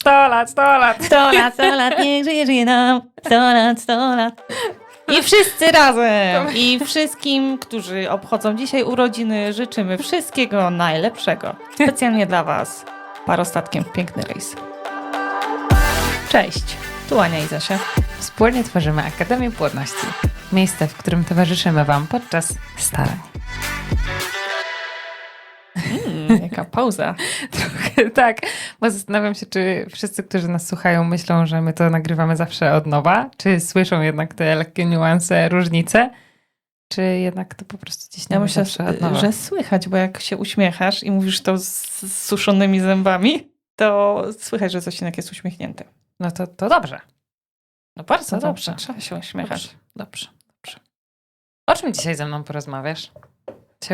100 lat, 100 lat. 100 lat, 100 lat, niech żyje, żyje nam. 100 lat, 100 lat. I wszyscy razem. I wszystkim, którzy obchodzą dzisiaj urodziny, życzymy wszystkiego najlepszego. Specjalnie dla Was. Parostatkiem w piękny rejs. Cześć. Tu Ania i Zosia. Wspólnie tworzymy Akademię Płodności. Miejsce, w którym towarzyszymy Wam podczas starań. Jaka pauza. Trochę tak, bo zastanawiam się, czy wszyscy, którzy nas słuchają, myślą, że my to nagrywamy zawsze od nowa, czy słyszą jednak te lekkie niuanse, różnice, czy jednak to po prostu gdzieś Ja myślę, od nowa. że słychać, bo jak się uśmiechasz i mówisz to z suszonymi zębami, to słychać, że coś jednak jest uśmiechnięty. No to, to dobrze. No bardzo No dobrze. dobrze. Trzeba się uśmiechać. Dobrze, dobrze, dobrze. O czym dzisiaj ze mną porozmawiasz?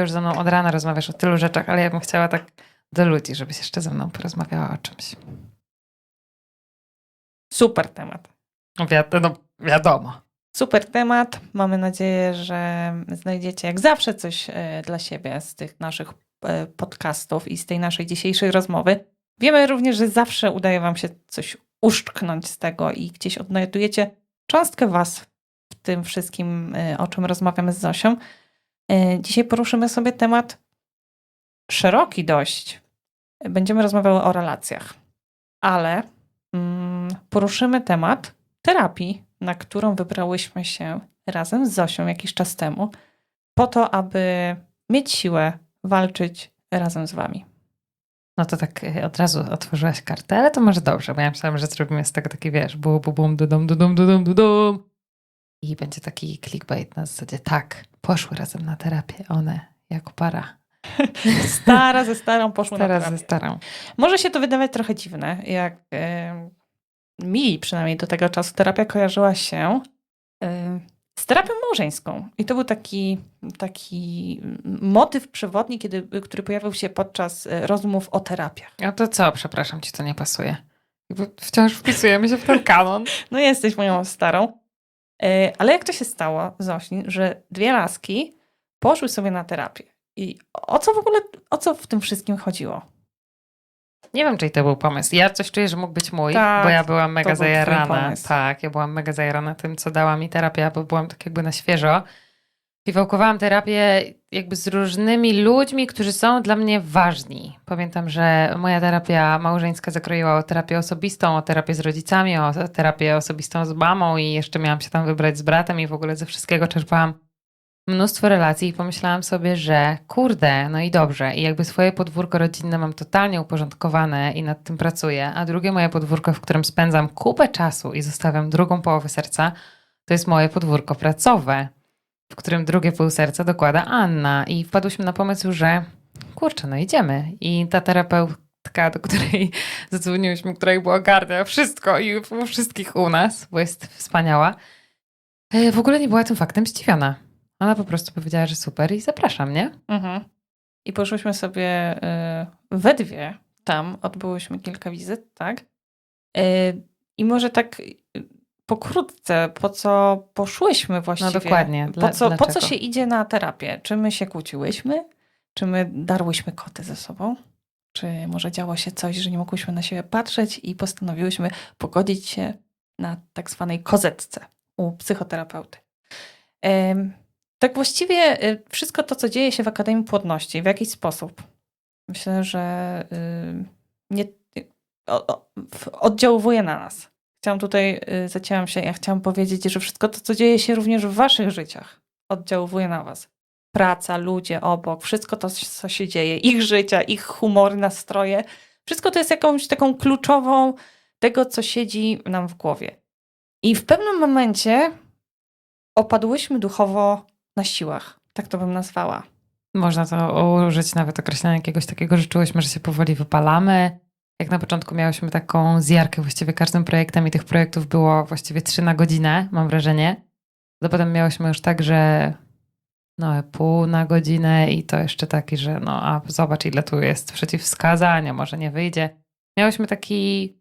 Już ze mną od rana rozmawiasz o tylu rzeczach, ale ja bym chciała tak do ludzi, żebyś jeszcze ze mną porozmawiała o czymś. Super temat. No wiadomo. Super temat. Mamy nadzieję, że znajdziecie jak zawsze coś e, dla siebie z tych naszych e, podcastów i z tej naszej dzisiejszej rozmowy. Wiemy również, że zawsze udaje Wam się coś uszczknąć z tego i gdzieś odnajdujecie cząstkę Was w tym wszystkim, e, o czym rozmawiamy z Zosią. E, Dzisiaj poruszymy sobie temat szeroki dość. Będziemy rozmawiały o relacjach, ale mm, poruszymy temat terapii, na którą wybrałyśmy się razem z Zosią jakiś czas temu, po to, aby mieć siłę walczyć razem z Wami. No to tak e, od razu otworzyłaś kartę, ale to może dobrze, bo ja myślałam, że zrobimy z tego taki, wiesz, bu, bu, bum, dudum, dudum, dudum, dudum. I będzie taki clickbait na zasadzie, tak, poszły razem na terapię, one jako para. Stara ze starą poszły na Teraz terapię. ze starą. Może się to wydawać trochę dziwne, jak mi przynajmniej do tego czasu terapia kojarzyła się z terapią małżeńską. I to był taki, taki motyw przewodni, kiedy, który pojawił się podczas e, rozmów o terapiach. A to co, przepraszam, ci to nie pasuje? Wciąż wpisujemy się w ten kanon. No jesteś moją starą. E, Ale jak to się stało, Zośni, że dwie laski poszły sobie na terapię? I o co w ogóle, o co w tym wszystkim chodziło? Nie wiem, czy to był pomysł. Ja coś czuję, że mógł być mój, Tak, bo ja byłam mega zajarana. Tak, ja byłam mega zajarana tym, co dała mi terapia, bo byłam tak jakby na świeżo. I wałkowałam terapię jakby z różnymi ludźmi, którzy są dla mnie ważni. Pamiętam, że moja terapia małżeńska zakroiła o terapię osobistą, o terapię z rodzicami, o terapię osobistą z mamą i jeszcze miałam się tam wybrać z bratem i w ogóle ze wszystkiego czerpałam mnóstwo relacji i pomyślałam sobie, że kurde, no i dobrze. I jakby swoje podwórko rodzinne mam totalnie uporządkowane i nad tym pracuję, a drugie moje podwórko, w którym spędzam kupę czasu i zostawiam drugą połowę serca, to jest moje podwórko pracowe, w którym drugie pół serca dokłada Anna. I wpadłyśmy na pomysł, że kurczę, no idziemy. I ta terapeutka, do której zadzwoniłyśmy, której było ogarnia wszystko i u wszystkich u nas, bo jest wspaniała, e, w ogóle nie była tym faktem zdziwiona. Ona po prostu powiedziała, że super i zapraszam, nie? Mhm. I poszłyśmy sobie y, we dwie tam, odbyłyśmy kilka wizyt, tak? Y, I może tak pokrótce, po co poszłyśmy właściwie? No dokładnie. Dla, Po co, po co się idzie na terapię? Czy my się kłóciłyśmy? Czy my darłyśmy koty ze sobą? Czy może działo się coś, że nie mogłyśmy na siebie patrzeć i postanowiłyśmy pogodzić się na tak zwanej kozetce u psychoterapeuty? Tak właściwie y, wszystko to, co dzieje się w Akademii Płodności, w jakiś sposób, myślę, że y, nie, oddziałuje na nas. Chciałam tutaj, y, zacięłam się, ja chciałam powiedzieć, że wszystko to, co dzieje się również w waszych życiach, oddziałuje na was. Praca, ludzie obok, wszystko to, co się dzieje, ich życia, ich humory, nastroje, wszystko to jest jakąś taką kluczową tego, co siedzi nam w głowie. I w pewnym momencie opadłyśmy duchowo na siłach. Tak to bym nazwała. Można to użyć nawet określenia jakiegoś takiego, że czułyśmy, że się powoli wypalamy. Jak na początku miałyśmy taką zjarkę właściwie każdym projektem i tych projektów było właściwie trzy na godzinę, mam wrażenie. To potem miałyśmy już tak, że no pół na godzinę i to jeszcze taki, że no a zobacz ile tu jest przeciwwskazań, a może nie wyjdzie. Miałyśmy taki,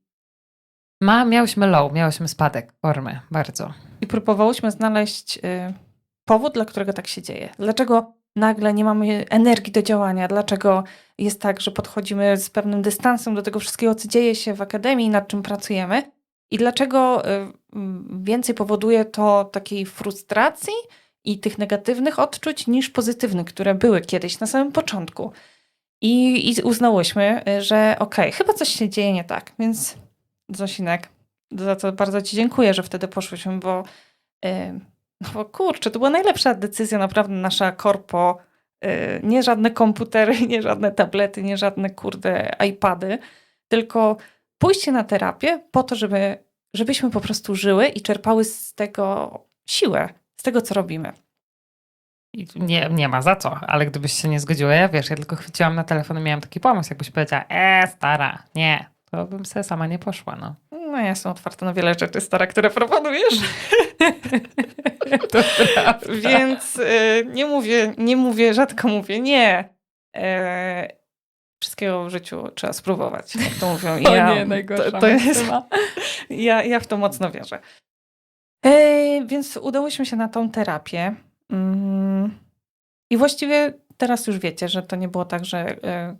ma, miałyśmy low, miałyśmy spadek formy bardzo. I próbowałyśmy znaleźć y, powód, dla którego tak się dzieje. Dlaczego nagle nie mamy energii do działania, dlaczego jest tak, że podchodzimy z pewnym dystansem do tego wszystkiego, co dzieje się w akademii, nad czym pracujemy i dlaczego y, mm, więcej powoduje to takiej frustracji i tych negatywnych odczuć niż pozytywnych, które były kiedyś na samym początku. I, i uznałyśmy, y, że okej, chyba coś się dzieje nie tak, więc Zosinek, za to bardzo Ci dziękuję, że wtedy poszłyśmy, bo, yy, no kurczę, to była najlepsza decyzja, naprawdę nasza korpo. Yy, nie żadne komputery, nie żadne tablety, nie żadne kurde iPady, tylko pójście na terapię po to, żeby, żebyśmy po prostu żyły i czerpały z tego siłę, z tego, co robimy. Nie, nie ma za co, ale gdybyś się nie zgodziła, ja wiesz, ja tylko chwyciłam na telefon i miałam taki pomysł, jakbyś powiedziała, e, stara, nie, to bym sobie sama nie poszła, no. No, ja jestem otwarta na wiele rzeczy, stara, które proponujesz. to prawda. Więc y, nie mówię, nie mówię, rzadko mówię nie. E, wszystkiego w życiu trzeba spróbować, jak to mówią. I O ja, nie, najgorsza to, to jest, ja, ja w to mocno wierzę. E, więc udałyśmy się na tą terapię. Mm, I właściwie teraz już wiecie, że to nie było tak, że e,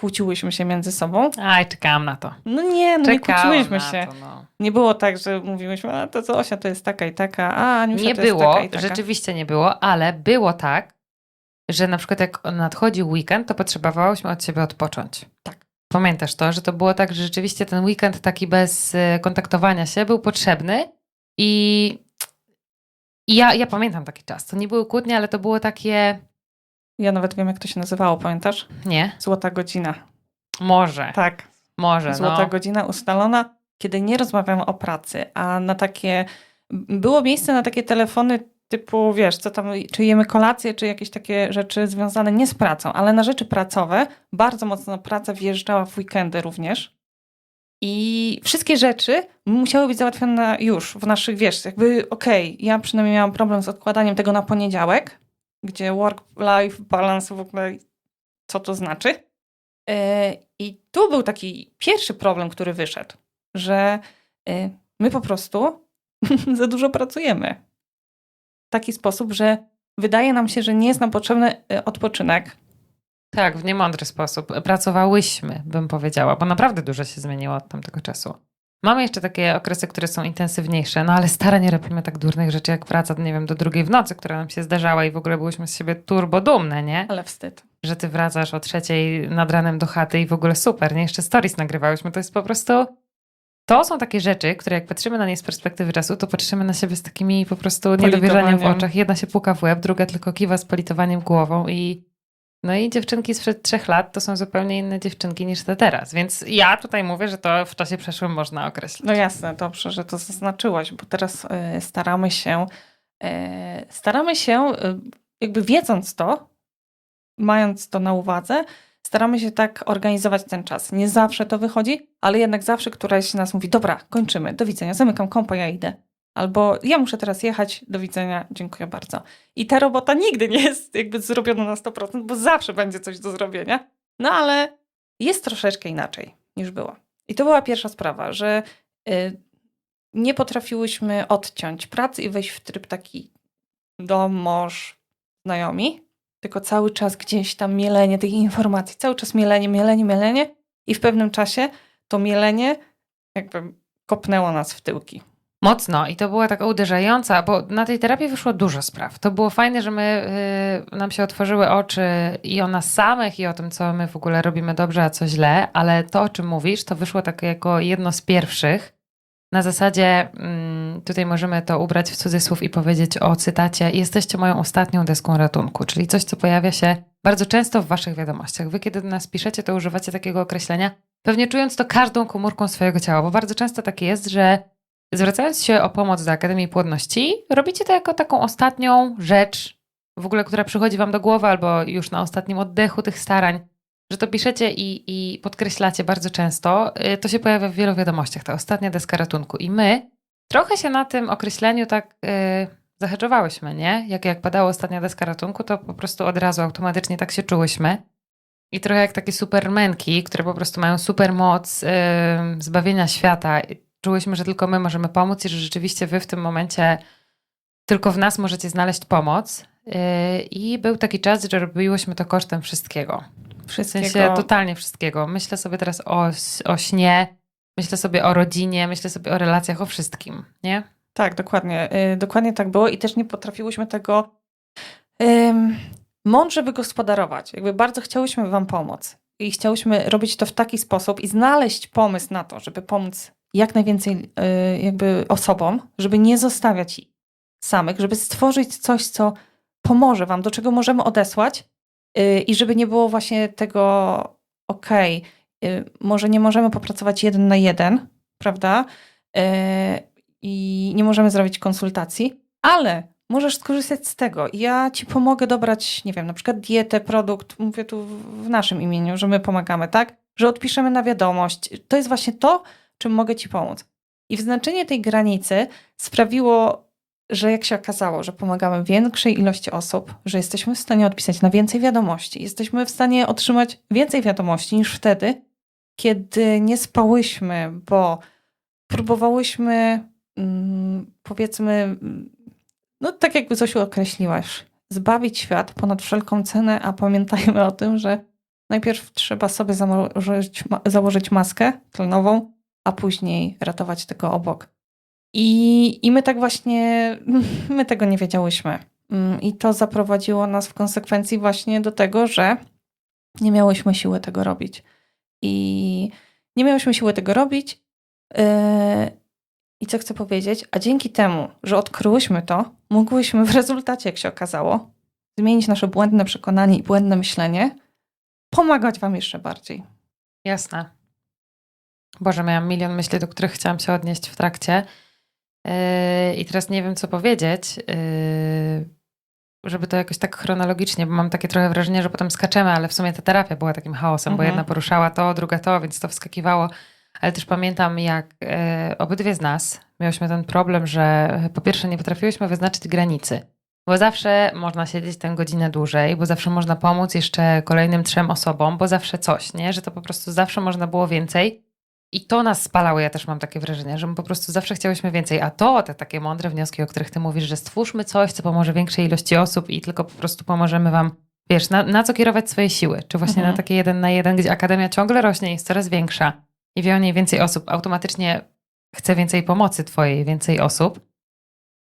kłóciłyśmy się między sobą. Aj, czekałam na to. No nie, no nie kłóciłyśmy się. To, no. Nie było tak, że mówiłyśmy, a to co Osia to jest taka i taka, a Aniusia Nie to jest było, taka i taka. rzeczywiście nie było, ale było tak, że na przykład jak nadchodził weekend, to potrzebowałyśmy od siebie odpocząć. Tak. Pamiętasz to, że to było tak, że rzeczywiście ten weekend taki bez e, kontaktowania się był potrzebny i, i ja, ja pamiętam taki czas. To nie były kłótnie, ale to było takie, Ja nawet wiem, jak to się nazywało, pamiętasz? nie, Złota godzina. może, Tak, może, złota no. godzina ustalona, kiedy nie rozmawiamy o pracy, a na takie. Było miejsce na takie telefony typu, wiesz, co tam, czy jemy kolację, czy jakieś takie rzeczy związane nie z pracą, ale na rzeczy pracowe. Bardzo mocno praca wjeżdżała w weekendy również. I wszystkie rzeczy musiały być załatwione już w naszych, wiesz, jakby okej, ja przynajmniej miałam problem z odkładaniem tego na poniedziałek, gdzie work-life balance w ogóle, co to znaczy. E, I tu był taki pierwszy problem, który wyszedł, że e, my po prostu za dużo pracujemy. W taki sposób, że wydaje nam się, że nie jest nam potrzebny e, odpoczynek. Tak, w niemądry sposób. Pracowałyśmy, bym powiedziała, bo naprawdę dużo się zmieniło od tamtego czasu. Mamy jeszcze takie okresy, które są intensywniejsze, no ale stare nie robimy tak durnych rzeczy jak praca, nie wiem, do drugiej w nocy, która nam się zdarzała i w ogóle byłyśmy z siebie turbo dumne, nie? Ale wstyd. Że ty wracasz o trzeciej nad ranem do chaty i w ogóle super, nie? Jeszcze stories nagrywałyśmy, to jest po prostu... To są takie rzeczy, które jak patrzymy na nie z perspektywy czasu, to patrzymy na siebie z takimi po prostu niedowierzaniem w oczach. Jedna się puka w łeb, druga tylko kiwa z politowaniem głową i no i dziewczynki sprzed trzech lat to są zupełnie inne dziewczynki niż te teraz. Więc ja tutaj mówię, że to w czasie przeszłym można określić. No jasne, dobrze, że to zaznaczyłaś, bo teraz e, staramy się, e, staramy się, e, jakby wiedząc to, mając to na uwadze, staramy się tak organizować ten czas. Nie zawsze to wychodzi, ale jednak zawsze któraś z nas mówi, dobra, kończymy, do widzenia, zamykam kompa, ja idę. Albo ja muszę teraz jechać, do widzenia, dziękuję bardzo. I ta robota nigdy nie jest jakby zrobiona na 100%, bo zawsze będzie coś do zrobienia. No ale jest troszeczkę inaczej niż było. I to była pierwsza sprawa, że y, nie potrafiłyśmy odciąć pracy i wejść w tryb taki dom, mąż, znajomi, tylko cały czas gdzieś tam mielenie tych informacji, cały czas mielenie, mielenie, mielenie i w pewnym czasie to mielenie jakby kopnęło nas w tyłki. Mocno i to była taka uderzająca, bo na tej terapii wyszło dużo spraw. To było fajne, że my, y, nam się otworzyły oczy i o nas samych, i o tym, co my w ogóle robimy dobrze, a co źle, ale to, o czym mówisz, to wyszło tak jako jedno z pierwszych. Na zasadzie, mm, tutaj możemy to ubrać w cudzysłów i powiedzieć o cytacie: Jesteście moją ostatnią deską ratunku, czyli coś, co pojawia się bardzo często w Waszych wiadomościach. Wy, kiedy do nas piszecie, to używacie takiego określenia, pewnie czując to każdą komórką swojego ciała, bo bardzo często tak jest, że zwracając się o pomoc do Akademii Płodności, robicie to jako taką ostatnią rzecz, w ogóle, która przychodzi Wam do głowy, albo już na ostatnim oddechu tych starań, że to piszecie i, i podkreślacie bardzo często. Y, To się pojawia w wielu wiadomościach, ta ostatnia deska ratunku. I my trochę się na tym określeniu tak yy, nie? Jak, jak padało ostatnia deska ratunku, to po prostu od razu automatycznie tak się czułyśmy. I trochę jak takie supermenki, które po prostu mają super moc yy, zbawienia świata. Czułyśmy, że tylko my możemy pomóc i że rzeczywiście wy w tym momencie tylko w nas możecie znaleźć pomoc. Yy, I był taki czas, że robiłyśmy to kosztem wszystkiego. W Wszystkiego. sensie totalnie wszystkiego. Myślę sobie teraz o, o śnie, myślę sobie o rodzinie, myślę sobie o relacjach, o wszystkim, nie? Tak, dokładnie. Y, Dokładnie tak było i też nie potrafiłyśmy tego ym, mądrze wygospodarować. Jakby bardzo chciałyśmy wam pomóc i chciałyśmy robić to w taki sposób i znaleźć pomysł na to, żeby pomóc jak najwięcej y, jakby osobom, żeby nie zostawiać ich samych, żeby stworzyć coś, co pomoże wam, do czego możemy odesłać y, i żeby nie było właśnie tego okej, y, może nie możemy popracować jeden na jeden, prawda? I nie możemy zrobić konsultacji, ale możesz skorzystać z tego. Ja ci pomogę dobrać, nie wiem, na przykład dietę, produkt, mówię tu w naszym imieniu, że my pomagamy, tak? Że odpiszemy na wiadomość. To jest właśnie to, czym mogę ci pomóc. I wyznaczenie tej granicy sprawiło, że jak się okazało, że pomagamy większej ilości osób, że jesteśmy w stanie odpisać na więcej wiadomości, jesteśmy w stanie otrzymać więcej wiadomości niż wtedy, kiedy nie spałyśmy, bo próbowałyśmy, mm, powiedzmy, no tak jakby Zosiu określiłaś, zbawić świat ponad wszelką cenę, a pamiętajmy o tym, że najpierw trzeba sobie założyć, założyć maskę tlenową, a później ratować tego obok. I, I my tak właśnie, my tego nie wiedziałyśmy. Mm, I to zaprowadziło nas w konsekwencji właśnie do tego, że nie miałyśmy siły tego robić. I nie miałyśmy siły tego robić. Yy, I co chcę powiedzieć? A dzięki temu, że odkryłyśmy to, mogłyśmy w rezultacie, jak się okazało, zmienić nasze błędne przekonanie i błędne myślenie, pomagać Wam jeszcze bardziej. Jasne. Boże, miałam milion myśli, do których chciałam się odnieść w trakcie. Yy, I teraz nie wiem, co powiedzieć, yy, żeby to jakoś tak chronologicznie, bo mam takie trochę wrażenie, że potem skaczemy, ale w sumie ta terapia była takim chaosem, bo Mhm. jedna poruszała to, druga to, więc to wskakiwało. Ale też pamiętam, jak yy, obydwie z nas miałyśmy ten problem, że po pierwsze nie potrafiłyśmy wyznaczyć granicy. Bo zawsze można siedzieć tę godzinę dłużej, bo zawsze można pomóc jeszcze kolejnym trzem osobom, bo zawsze coś, nie? Że to po prostu zawsze można było więcej. I to nas spalało, ja też mam takie wrażenie, że my po prostu zawsze chciałyśmy więcej. A to, te takie mądre wnioski, o których ty mówisz, że stwórzmy coś, co pomoże większej ilości osób i tylko po prostu pomożemy wam, wiesz, na, na co kierować swoje siły. Czy właśnie Mhm. na takie jeden na jeden, gdzie akademia ciągle rośnie, jest coraz większa i wie o niej więcej osób, automatycznie chce więcej pomocy twojej, więcej osób,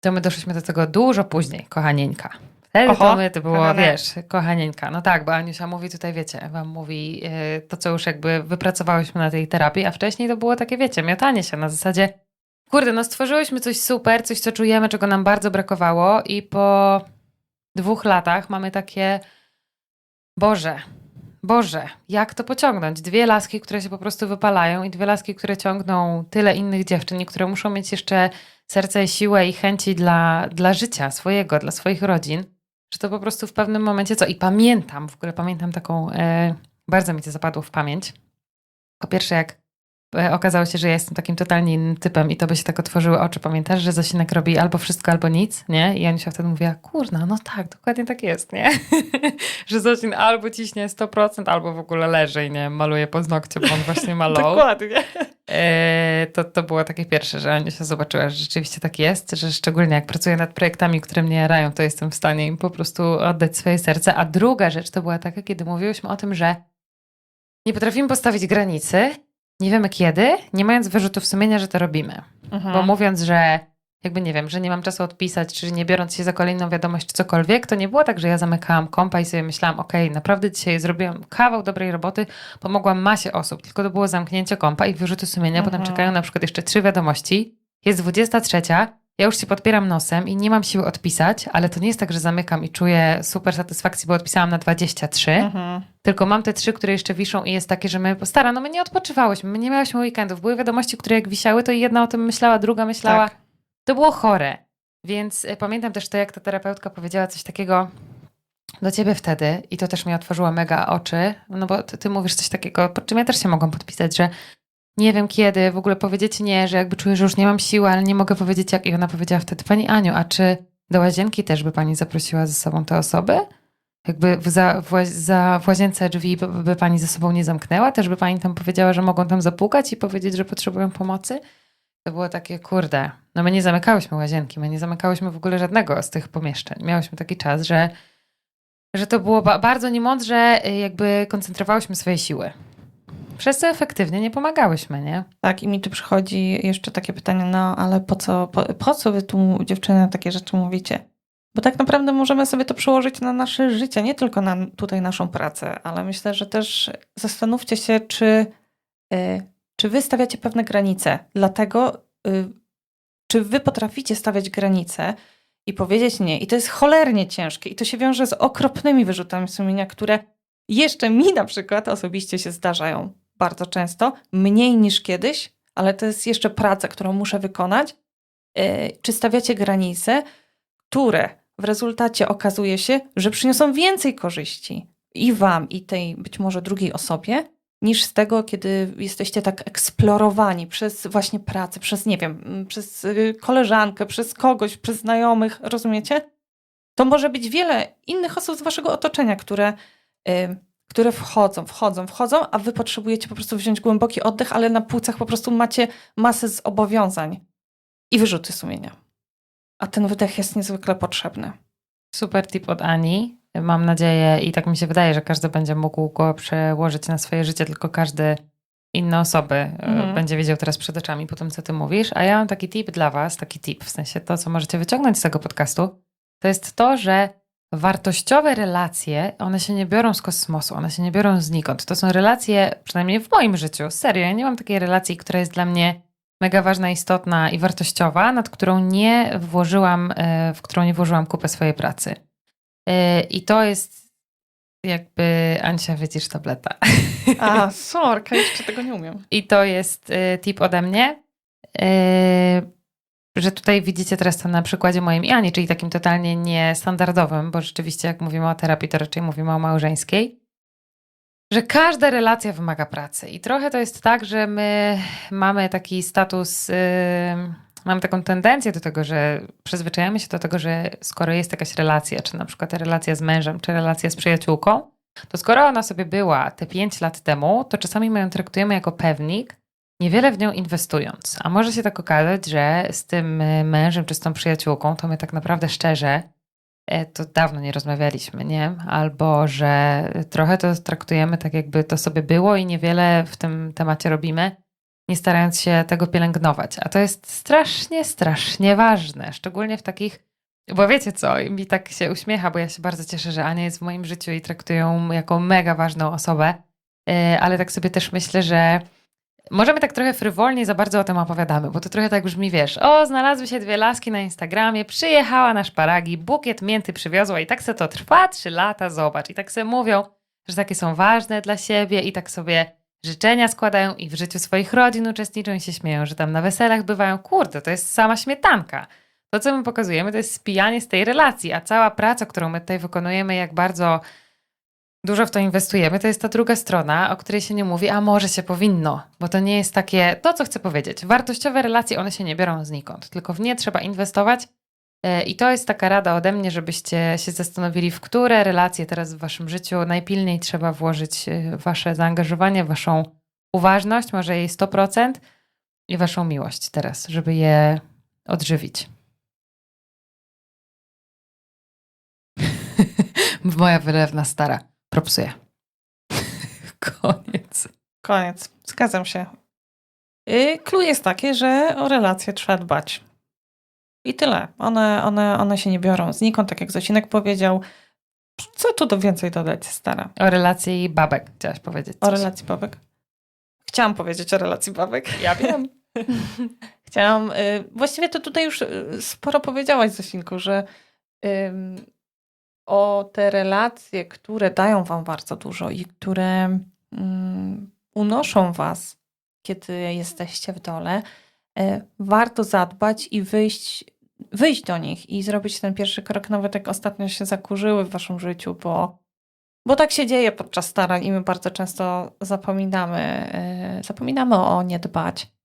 to my doszliśmy do tego dużo później, kochanieńka. Wtedy Oho, to było, wiesz, kochanieńka. No tak, bo Aniusia mówi tutaj, wiecie, wam mówi yy, to, co już jakby wypracowałyśmy na tej terapii, a wcześniej to było takie, wiecie, miotanie się na zasadzie, kurde, no stworzyłyśmy coś super, coś, co czujemy, czego nam bardzo brakowało i po dwóch latach mamy takie, Boże, Boże, jak to pociągnąć? Dwie laski, które się po prostu wypalają i dwie laski, które ciągną tyle innych dziewczyn i które muszą mieć jeszcze serce, i siłę i chęci dla, dla życia swojego, dla swoich rodzin, że to po prostu w pewnym momencie co? I pamiętam, w ogóle pamiętam taką, e, bardzo mi to zapadło w pamięć. Po pierwsze, jak okazało się, że ja jestem takim totalnie innym typem i to by się tak otworzyły oczy, pamiętasz, że Zosinek robi albo wszystko, albo nic, nie? I Anusia wtedy mówiła, kurna, no tak, dokładnie tak jest, nie? że Zosin albo ciśnie 100%, albo w ogóle leży i nie maluje paznokcie, bo on właśnie ma low. Dokładnie. E, to, to było takie pierwsze, że Aniusia zobaczyła, że rzeczywiście tak jest, że szczególnie jak pracuję nad projektami, które mnie jarają, to jestem w stanie im po prostu oddać swoje serce. A druga rzecz to była taka, kiedy mówiłyśmy o tym, że nie potrafimy postawić granicy, nie wiemy kiedy, nie mając wyrzutów sumienia, że to robimy. Mhm. Bo mówiąc, że jakby nie wiem, że nie mam czasu odpisać, czy nie biorąc się za kolejną wiadomość, czy cokolwiek, to nie było tak, że ja zamykałam kompa i sobie myślałam, okej, naprawdę dzisiaj zrobiłam kawał dobrej roboty, pomogłam masie osób, tylko to było zamknięcie kompa i wyrzuty sumienia, potem Mhm. czekają na przykład jeszcze trzy wiadomości, jest 23, ja już się podpieram nosem i nie mam siły odpisać, ale to nie jest tak, że zamykam i czuję super satysfakcję, bo odpisałam na 23, Mhm. tylko mam te trzy, które jeszcze wiszą i jest takie, że my, stara, no my nie odpoczywałyśmy, my nie miałyśmy weekendów. Były wiadomości, które jak wisiały, to jedna o tym myślała, druga myślała. Tak. To było chore. Więc y, pamiętam też to, jak ta terapeutka powiedziała coś takiego do ciebie wtedy i to też mi otworzyło mega oczy, no bo ty, ty mówisz coś takiego, pod czym ja też się mogłam podpisać, że nie wiem kiedy, w ogóle powiedzieć nie, że jakby czuję, że już nie mam siły, ale nie mogę powiedzieć jak. I ona powiedziała wtedy, pani Aniu, a czy do łazienki też by pani zaprosiła ze sobą te osoby? Jakby w, za, w, za, w łazience drzwi by, by pani ze sobą nie zamknęła? Też by pani tam powiedziała, że mogą tam zapukać i powiedzieć, że potrzebują pomocy? To było takie, kurde, no my nie zamykałyśmy łazienki, my nie zamykałyśmy w ogóle żadnego z tych pomieszczeń. Miałyśmy taki czas, że, że to było ba- bardzo niemądrze, y, jakby koncentrowałyśmy swoje siły. Przez efektywnie nie pomagałyśmy, nie? Tak, i mi tu przychodzi jeszcze takie pytanie, no ale po co, po, po co wy tu dziewczyny takie rzeczy mówicie? Bo tak naprawdę możemy sobie to przełożyć na nasze życie, nie tylko na tutaj naszą pracę, ale myślę, że też zastanówcie się, czy, y, czy wy stawiacie pewne granice. Dlatego, y, czy wy potraficie stawiać granice i powiedzieć nie. I to jest cholernie ciężkie i to się wiąże z okropnymi wyrzutami sumienia, które jeszcze mi na przykład osobiście się zdarzają bardzo często, mniej niż kiedyś, ale to jest jeszcze praca, którą muszę wykonać. Yy, Czy stawiacie granice, które w rezultacie okazuje się, że przyniosą więcej korzyści i wam, i tej być może drugiej osobie, niż z tego, kiedy jesteście tak eksplorowani przez właśnie pracę, przez nie wiem, mm, przez y, koleżankę, przez kogoś, przez znajomych, rozumiecie? To może być wiele innych osób z waszego otoczenia, które, y, które wchodzą, wchodzą, wchodzą, a wy potrzebujecie po prostu wziąć głęboki oddech, ale na płucach po prostu macie masę zobowiązań i wyrzuty sumienia. A ten wydech jest niezwykle potrzebny. Super tip od Ani. Mam nadzieję i tak mi się wydaje, że każdy będzie mógł go przełożyć na swoje życie, tylko każdy inne osoby e, Mhm. będzie wiedział teraz przed oczami po tym, co ty mówisz. A ja mam taki tip dla was, taki tip, w sensie to, co możecie wyciągnąć z tego podcastu, to jest to, że wartościowe relacje, one się nie biorą z kosmosu, one się nie biorą znikąd. To są relacje, przynajmniej w moim życiu, serio, ja nie mam takiej relacji, która jest dla mnie mega ważna, istotna i wartościowa, nad którą nie włożyłam, e, w którą nie włożyłam kupę swojej pracy. E, I to jest jakby, Ancia, wycisz tableta. A, sorka, jeszcze tego nie umiem. I to jest e, tip ode mnie, że tutaj widzicie teraz to na przykładzie moim i Ani, czyli takim totalnie niestandardowym, bo rzeczywiście jak mówimy o terapii, to raczej mówimy o małżeńskiej, że każda relacja wymaga pracy. I trochę to jest tak, że my mamy taki status, yy, mamy taką tendencję do tego, że przyzwyczajamy się do tego, że skoro jest jakaś relacja, czy na przykład relacja z mężem, czy relacja z przyjaciółką, to skoro ona sobie była te 5 lat temu, to czasami my ją traktujemy jako pewnik, niewiele w nią inwestując. A może się tak okazać, że z tym y, mężem czy z tą przyjaciółką, to my tak naprawdę szczerze e, to dawno nie rozmawialiśmy, nie? Albo że trochę to traktujemy tak, jakby to sobie było i niewiele w tym temacie robimy, nie starając się tego pielęgnować. A to jest strasznie, strasznie ważne, szczególnie w takich, bo wiecie co, mi tak się uśmiecha, bo ja się bardzo cieszę, że Ania jest w moim życiu i traktuję ją jako mega ważną osobę, e, ale tak sobie też myślę, że Możemy tak trochę frywolnie za bardzo o tym opowiadamy, bo to trochę tak brzmi, wiesz, o, znalazły się dwie laski na Instagramie, przyjechała na szparagi, bukiet mięty przywiozła i tak se to trwa trzy lata, zobacz. I tak sobie mówią, że takie są ważne dla siebie i tak sobie życzenia składają i w życiu swoich rodzin uczestniczą i się śmieją, że tam na weselach bywają. Kurde, to jest sama śmietanka. To, co my pokazujemy, to jest spijanie z tej relacji, a cała praca, którą my tutaj wykonujemy, jak bardzo dużo w to inwestujemy, to jest ta druga strona, o której się nie mówi, a może się powinno, bo to nie jest takie, to co chcę powiedzieć, wartościowe relacje, one się nie biorą znikąd, tylko w nie trzeba inwestować E, i to jest taka rada ode mnie, żebyście się zastanowili, w które relacje teraz w waszym życiu najpilniej trzeba włożyć e, wasze zaangażowanie, waszą uważność, może jej 100% i waszą miłość teraz, żeby je odżywić. Moja wylewna stara. Propsuję. Koniec. Koniec. Zgadzam się. Y, Clue jest takie, że o relacje trzeba dbać. I tyle. One, one, one się nie biorą znikąd, tak jak Zosinek powiedział. Co tu do więcej dodać, stara? O relacji i babek chciałaś powiedzieć. O coś. relacji babek? Chciałam powiedzieć o relacji babek. Ja wiem. Chciałam, y, właściwie to tutaj już y, sporo powiedziałaś, Zosinku, że ym, o te relacje, które dają wam bardzo dużo i które ym, unoszą was, kiedy jesteście w dole, y, warto zadbać i wyjść, wyjść do nich i zrobić ten pierwszy krok, nawet jak ostatnio się zakurzyły w waszym życiu, bo, bo tak się dzieje podczas starań i my bardzo często zapominamy, y, zapominamy o nie dbać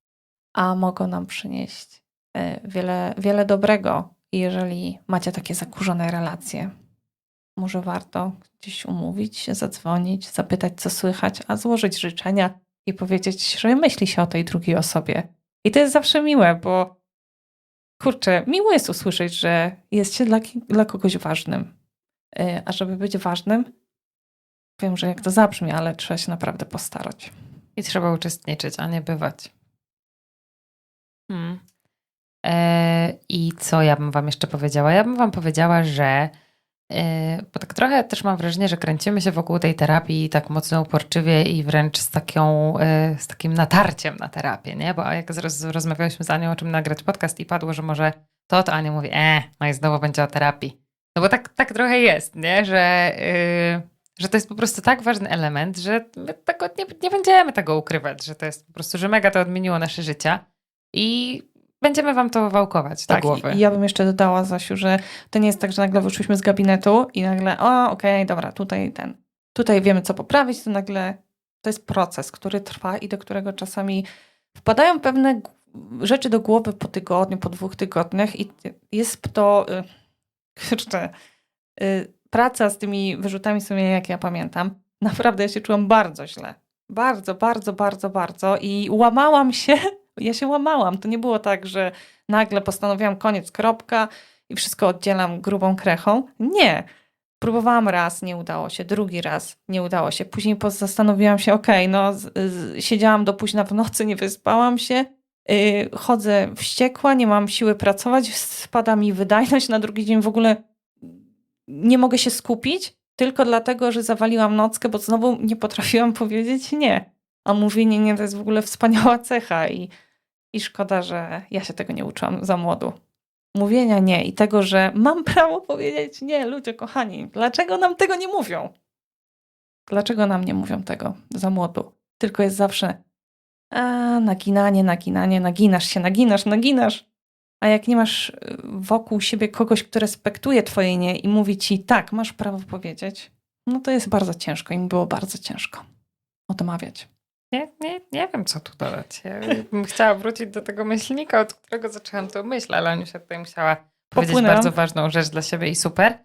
a mogą nam przynieść e, wiele, wiele dobrego. Jeżeli macie takie zakurzone relacje, może warto gdzieś umówić się, zadzwonić, zapytać, co słychać, a złożyć życzenia i powiedzieć, że myśli się o tej drugiej osobie I to jest zawsze miłe, bo kurczę, miło jest usłyszeć, że jest się dla, dla kogoś ważnym. E, A żeby być ważnym, wiem, że jak to zabrzmi, ale trzeba się naprawdę postarać. I trzeba uczestniczyć, a nie bywać. Hmm. E, I co ja bym wam jeszcze powiedziała? Ja bym wam powiedziała, że bo tak trochę też mam wrażenie, że kręcimy się wokół tej terapii tak mocno uporczywie i wręcz z, taką, e, z takim natarciem na terapię, nie? Bo jak roz, rozmawiałyśmy z Anią o czym nagrać podcast i padło, że może to, to Ania mówi, e, no i znowu będzie o terapii. No bo tak, tak trochę jest, nie? Że, yy, że to jest po prostu tak ważny element, że my tego nie, nie będziemy tego ukrywać, że to jest po prostu, że mega to odmieniło nasze życia i będziemy wam to wałkować do Tak, głowy. i ja bym jeszcze dodała, Zasiu, że to nie jest tak, że nagle wyszłyśmy z gabinetu i nagle, o, okej, dobra, tutaj ten, tutaj wiemy, co poprawić, to nagle to jest proces, który trwa i do którego czasami wpadają pewne rzeczy do głowy po tygodniu, po dwóch tygodniach i jest to, y, kurczę, y, praca z tymi wyrzutami sumienia, jak ja pamiętam. Naprawdę ja się czułam bardzo źle. Bardzo, bardzo, bardzo, bardzo i łamałam się. Ja się łamałam. To nie było tak, że nagle postanowiłam koniec, kropka i wszystko oddzielam grubą krechą. Nie. Próbowałam raz, nie udało się, drugi raz nie udało się. Później zastanowiłam się, okej, no z, z, siedziałam do późna w nocy, nie wyspałam się, yy, chodzę wściekła, nie mam siły pracować, spada mi wydajność, na drugi dzień w ogóle nie mogę się skupić, tylko dlatego, że zawaliłam nockę, bo znowu nie potrafiłam powiedzieć nie. A mówienie nie to jest w ogóle wspaniała cecha i, i szkoda, że ja się tego nie uczyłam za młodu. Mówienia nie i tego, że mam prawo powiedzieć nie, ludzie kochani, dlaczego nam tego nie mówią? Dlaczego nam nie mówią tego za młodu? Tylko jest zawsze a, naginanie, naginanie, naginasz się, naginasz, naginasz. A jak nie masz y, wokół siebie kogoś, kto respektuje twoje nie i mówi ci tak, masz prawo powiedzieć, no to jest bardzo ciężko i mi było bardzo ciężko odmawiać. Nie, nie, nie wiem, co tu dodać. Ja bym chciała wrócić do tego myślnika, od którego zaczęłam tę myśl, ale Aniusia tutaj musiała powiedzieć Popłynęłam. bardzo ważną rzecz dla siebie i super.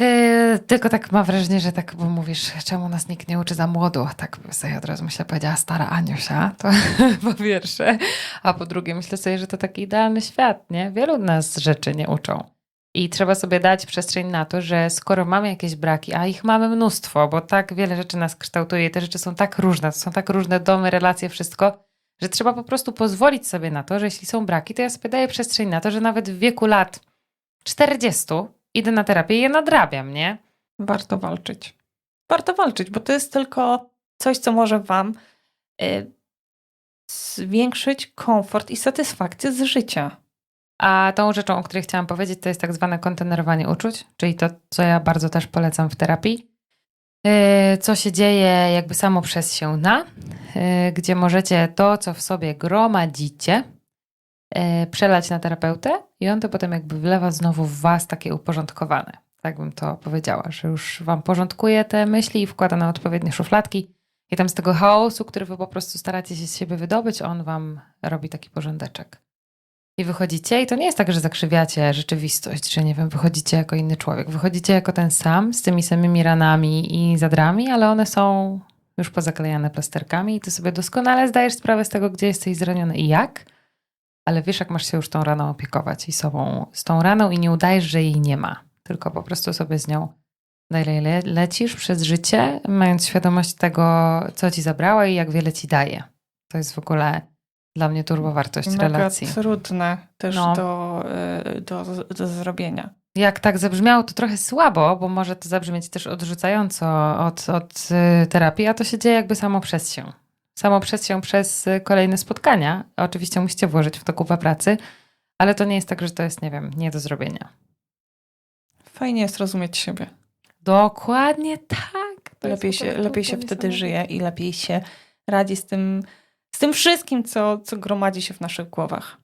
Yy, tylko tak mam wrażenie, że tak, bo mówisz, czemu nas nikt nie uczy za młodu? Tak sobie od razu myślę, powiedziała stara Aniusia, to po pierwsze. A po drugie myślę sobie, że to taki idealny świat, nie? Wielu nas rzeczy nie uczą. I trzeba sobie dać przestrzeń na to, że skoro mamy jakieś braki, a ich mamy mnóstwo, bo tak wiele rzeczy nas kształtuje te rzeczy są tak różne, to są tak różne domy, relacje, wszystko, że trzeba po prostu pozwolić sobie na to, że jeśli są braki, to ja sobie daję przestrzeń na to, że nawet w wieku lat 40 idę na terapię i je nadrabiam, nie? Warto walczyć. Warto walczyć, bo to jest tylko coś, co może Wam y, zwiększyć komfort i satysfakcję z życia. A tą rzeczą, o której chciałam powiedzieć, to jest tak zwane kontenerowanie uczuć, czyli to, co ja bardzo też polecam w terapii. Yy, Co się dzieje jakby samo przez się na, yy, gdzie możecie to, co w sobie gromadzicie, yy, przelać na terapeutę i on to potem jakby wlewa znowu w was takie uporządkowane. Tak bym to powiedziała, że już wam porządkuje te myśli i wkłada na odpowiednie szufladki i tam z tego chaosu, który wy po prostu staracie się z siebie wydobyć, on wam robi taki porządeczek. I wychodzicie, i to nie jest tak, że zakrzywiacie rzeczywistość, że nie wiem, wychodzicie jako inny człowiek. Wychodzicie jako ten sam, z tymi samymi ranami i zadrami, ale one są już pozaklejane plasterkami i ty sobie doskonale zdajesz sprawę z tego, gdzie jesteś zraniony i jak, ale wiesz, jak masz się już tą raną opiekować i sobą, z tą raną i nie udajesz, że jej nie ma, tylko po prostu sobie z nią dalej le- lecisz przez życie, mając świadomość tego, co ci zabrała i jak wiele ci daje. To jest w ogóle dla mnie turbowartość Mega relacji. trudne też No. do, y, do, do zrobienia. Jak tak zabrzmiało, to trochę słabo, bo może to zabrzmieć też odrzucająco od, od y, terapii, a to się dzieje jakby samo przez się. Samo przez się, przez y, kolejne spotkania. Oczywiście musicie włożyć w to kupę pracy, ale to nie jest tak, że to jest, nie wiem, nie do zrobienia. Fajnie jest rozumieć siebie. Dokładnie tak. To Lepiej się, lepiej się wtedy żyje i lepiej się radzi z tym, z tym wszystkim, co, co gromadzi się w naszych głowach.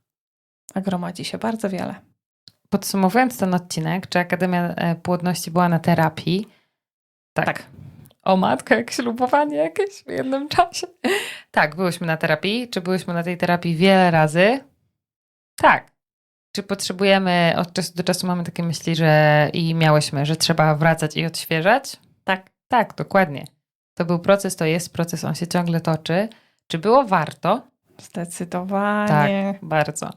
A gromadzi się bardzo wiele. Podsumowując ten odcinek, czy Akademia e, Płodności była na terapii? Tak. Tak. O matko, jak ślubowanie jakieś w jednym czasie. Tak, byłyśmy na terapii. Czy byłyśmy na tej terapii wiele razy? Tak. Czy potrzebujemy, od czasu do czasu mamy takie myśli, że i miałyśmy, że trzeba wracać i odświeżać? Tak, tak, dokładnie. To był proces, to jest proces, on się ciągle toczy. Czy było warto? Zdecydowanie. Bardzo.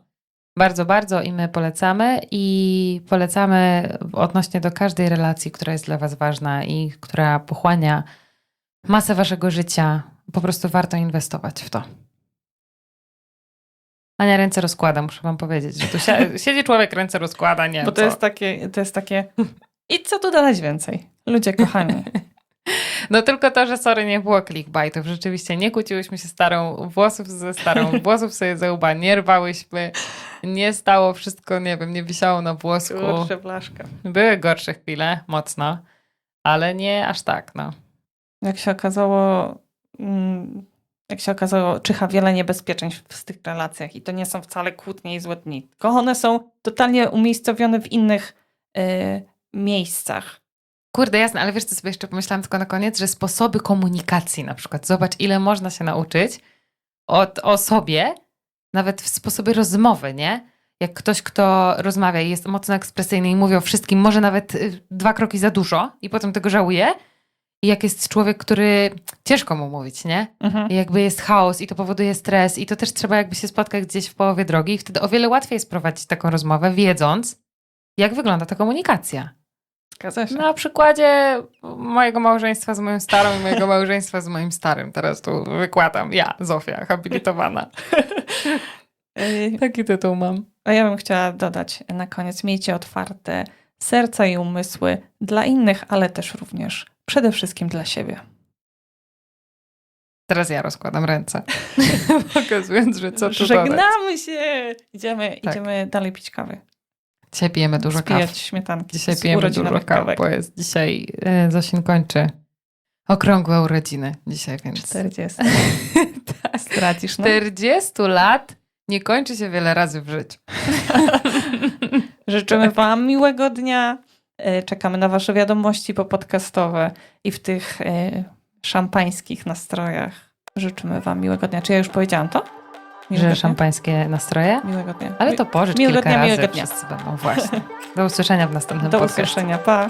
Bardzo, bardzo i my polecamy i polecamy odnośnie do każdej relacji, która jest dla Was ważna i która pochłania masę Waszego życia. Po prostu warto inwestować w to. Ania ręce rozkłada, muszę Wam powiedzieć, że tu si- siedzi człowiek, ręce rozkłada, nie Bo to co. jest takie, to jest takie. I co tu dodać więcej? Ludzie kochani. No tylko to, że sorry, nie było clickbaitów. Rzeczywiście nie kłóciłyśmy się starą włosów ze starą, włosów sobie ze łba nie rwałyśmy. Nie stało wszystko, nie wiem, nie wisiało na włosku. Kurczę, blaszka. Były gorsze chwile, mocno, ale nie aż tak, no. Jak się okazało, mm, jak się okazało, czyha wiele niebezpieczeństw w tych relacjach i to nie są wcale kłótnie i złe dni, tylko one są totalnie umiejscowione w innych y, miejscach. Kurde, jasne, ale wiesz co sobie jeszcze pomyślałam tylko na koniec, że sposoby komunikacji na przykład, zobacz ile można się nauczyć od, o sobie, nawet w sposobie rozmowy, nie? Jak ktoś, kto rozmawia i jest mocno ekspresyjny i mówi o wszystkim, może nawet y, dwa kroki za dużo i potem tego żałuje. I jak jest człowiek, który ciężko mu mówić, nie? Mhm. I jakby jest chaos i to powoduje stres i to też trzeba jakby się spotkać gdzieś w połowie drogi i wtedy o wiele łatwiej jest prowadzić taką rozmowę, wiedząc, jak wygląda ta komunikacja. Zgadza się. Na przykładzie mojego małżeństwa z moją starą i mojego małżeństwa z moim starym. Teraz tu wykładam. Ja, Zofia, habilitowana. Y, Taki tytuł mam. A ja bym chciała dodać na koniec, miejcie otwarte serca i umysły dla innych, ale też również przede wszystkim dla siebie. Teraz ja rozkładam ręce. Pokazując, że co tu. Żegnamy się! Idziemy, Tak. idziemy dalej pić kawy. Dzisiaj pijemy dużo kaw. Spijać śmietanki. Dzisiaj pijemy dużo kaw, bo jest dzisiaj, e, Zosin kończy okrągłe urodziny dzisiaj, więc... 40. Tak. Zdradzisz, no? 40 lat nie kończy się wiele razy w życiu. Życzymy Wam miłego dnia. E, Czekamy na Wasze wiadomości popodcastowe i w tych e, szampańskich nastrojach. Życzymy Wam miłego dnia. Czy ja już powiedziałam to? Miłego Że szampańskie nastroje? Miłego dnia. Ale to pożycz Miłego kilka dnia, razy. miłego dnia. Wszyscy będą właśnie. Do usłyszenia w następnym Do podcaście. usłyszenia. Pa.